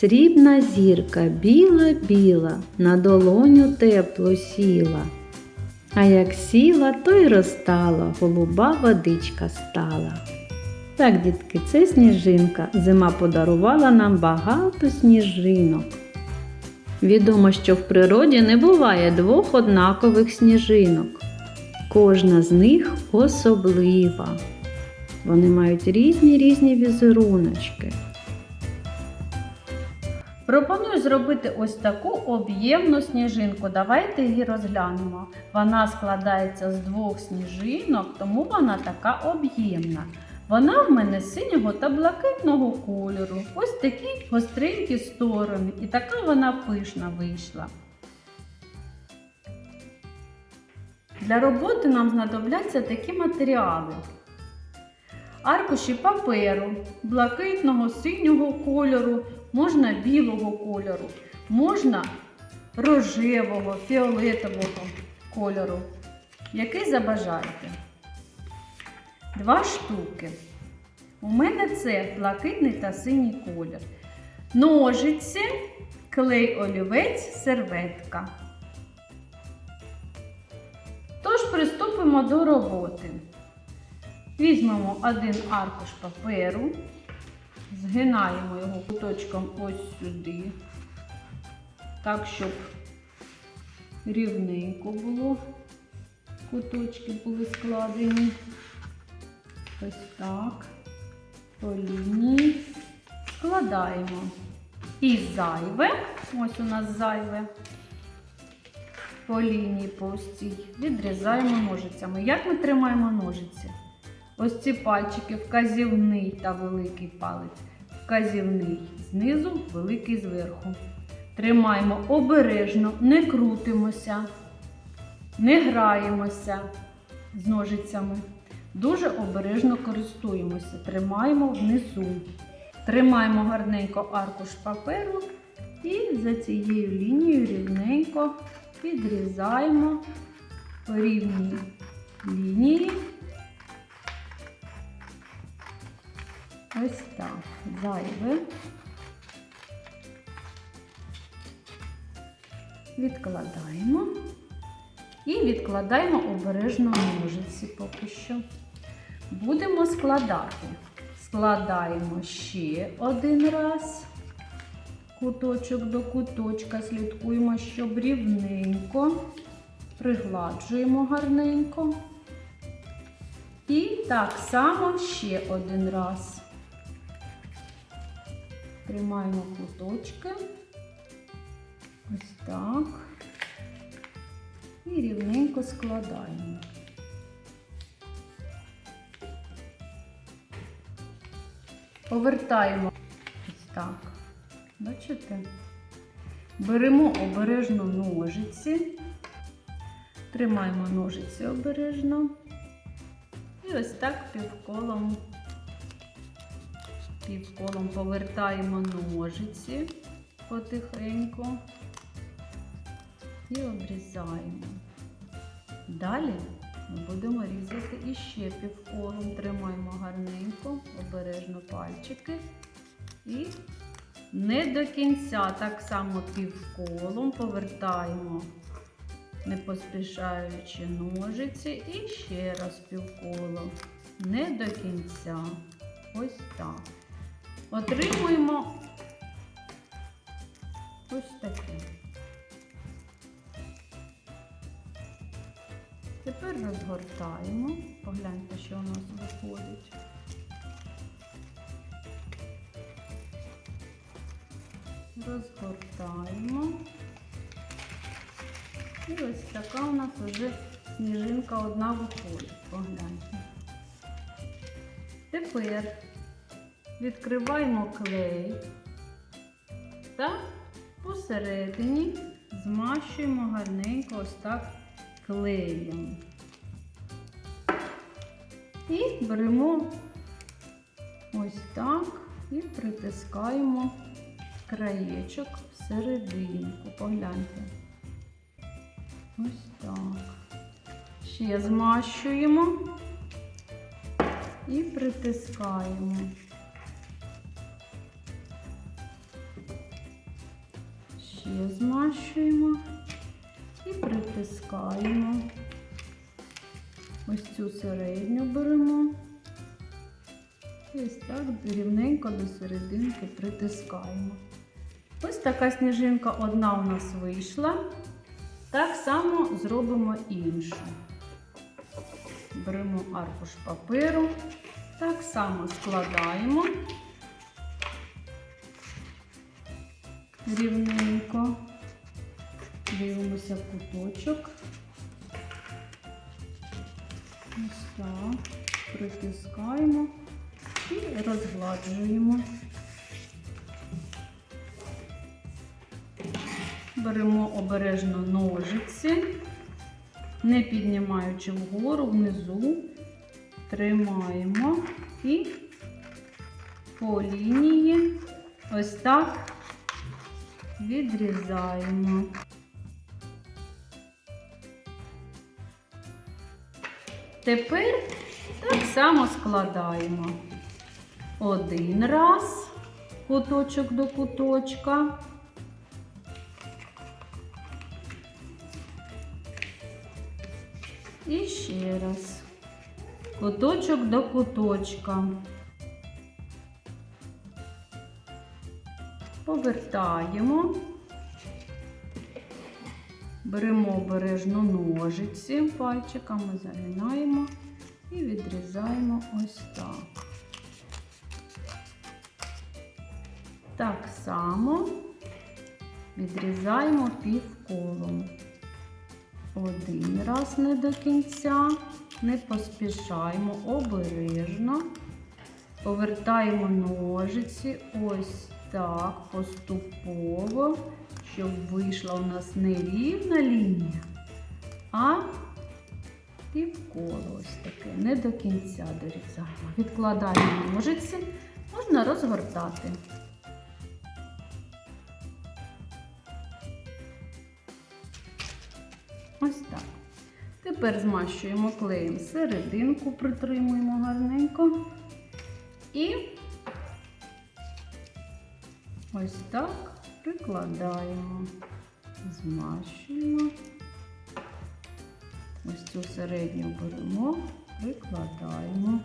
Срібна зірка біла-біла, на долоню тепло сіла. А як сіла, то й розтала, голуба водичка стала. Так, дітки, це сніжинка. Зима подарувала нам багато сніжинок. Відомо, що в природі не буває двох однакових сніжинок. Кожна з них особлива. Вони мають різні різні візеруночки. Пропоную зробити ось таку об'ємну сніжинку. Давайте її розглянемо. Вона складається з двох сніжинок, тому вона така об'ємна. Вона в мене синього та блакитного кольору. Ось такі гостренькі сторони. І така вона пишна вийшла. Для роботи нам знадобляться такі матеріали. Аркуші паперу, блакитного, синього кольору, можна білого кольору, можна рожевого, фіолетового кольору, який забажаєте. Два штуки. У мене це блакитний та синій колір. Ножиці, клей олівець, серветка. Тож приступимо до роботи. Візьмемо один аркуш паперу, згинаємо його куточком ось сюди, так, щоб рівненько було, куточки були складені. Ось так, по лінії складаємо. І зайве, ось у нас зайве, по лінії по ось цій відрізаємо ножицями. Як ми тримаємо ножиці? Ось ці пальчики вказівний та великий палець. Вказівний знизу, великий зверху. Тримаємо обережно, не крутимося, не граємося з ножицями. Дуже обережно користуємося, тримаємо внизу. Тримаємо гарненько аркуш паперу і за цією лінією рівненько підрізаємо по рівній лінії. Ось так, зайве. Відкладаємо і відкладаємо обережно ножиці поки що. Будемо складати. Складаємо ще один раз. Куточок до куточка, слідкуємо, щоб рівненько, пригладжуємо гарненько. І так само ще один раз. Тримаємо куточки. Ось так. І рівненько складаємо. Повертаємо ось так. Бачите? Беремо обережно ножиці, тримаємо ножиці обережно. І ось так півколом, півколом повертаємо ножиці потихеньку і обрізаємо. Далі ми будемо різати іще півколом, тримаємо гарненько, обережно пальчики і не до кінця, так само півколом повертаємо, не поспішаючи ножиці, і ще раз півколом, не до кінця. Ось так. Отримуємо ось таке. Тепер розгортаємо. Погляньте, що у нас виходить. Розгортаємо. І ось така у нас вже сніжинка одна виходить. Погляньте. Тепер відкриваємо клей та посередині змащуємо гарненько ось так клеєм. І беремо ось так і притискаємо краєчок всерединку. Погляньте. Ось так. Ще змащуємо і притискаємо. Ще змащуємо і притискаємо. Ось цю середню беремо. І ось так рівненько до серединки притискаємо. Ось така сніжинка одна у нас вийшла. Так само зробимо іншу. Беремо аркуш паперу, так само складаємо рівненько, дивимося в куточок. Ось так, притискаємо і розгладжуємо. Беремо обережно ножиці, не піднімаючи вгору, внизу, тримаємо і по лінії ось так відрізаємо. Тепер так само складаємо один раз куточок до куточка. І ще раз. Куточок до куточка. Повертаємо. Беремо обережно ножиці, пальчиками загинаємо і відрізаємо ось так. Так само відрізаємо півколом. Один раз не до кінця, не поспішаємо обережно. Повертаємо ножиці ось так, поступово, щоб вийшла у нас не рівна лінія, а півколо ось таке, не до кінця дорізаємо. Відкладаємо ножиці, можна розгортати. Ось так. Тепер змащуємо клеєм серединку, притримуємо гарненько. І ось так прикладаємо, змащуємо. Ось цю середню беремо, прикладаємо.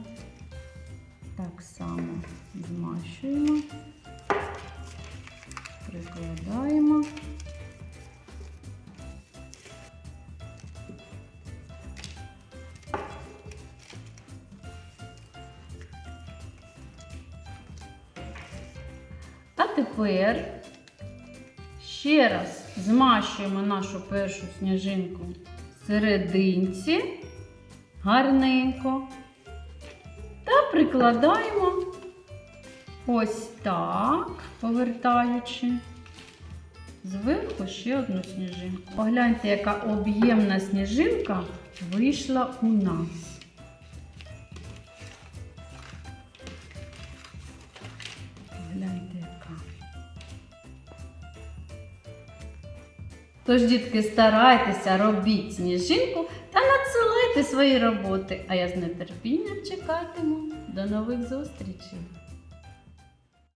Так само змащуємо, А тепер ще раз змащуємо нашу першу сніжинку серединці гарненько та прикладаємо ось так, повертаючи. Зверху ще одну сніжинку. Погляньте, яка об'ємна сніжинка вийшла у нас. Тож, дітки, старайтеся, робіть сніжинку та надсилайте свої роботи. А я з нетерпінням чекатиму. До нових зустрічей!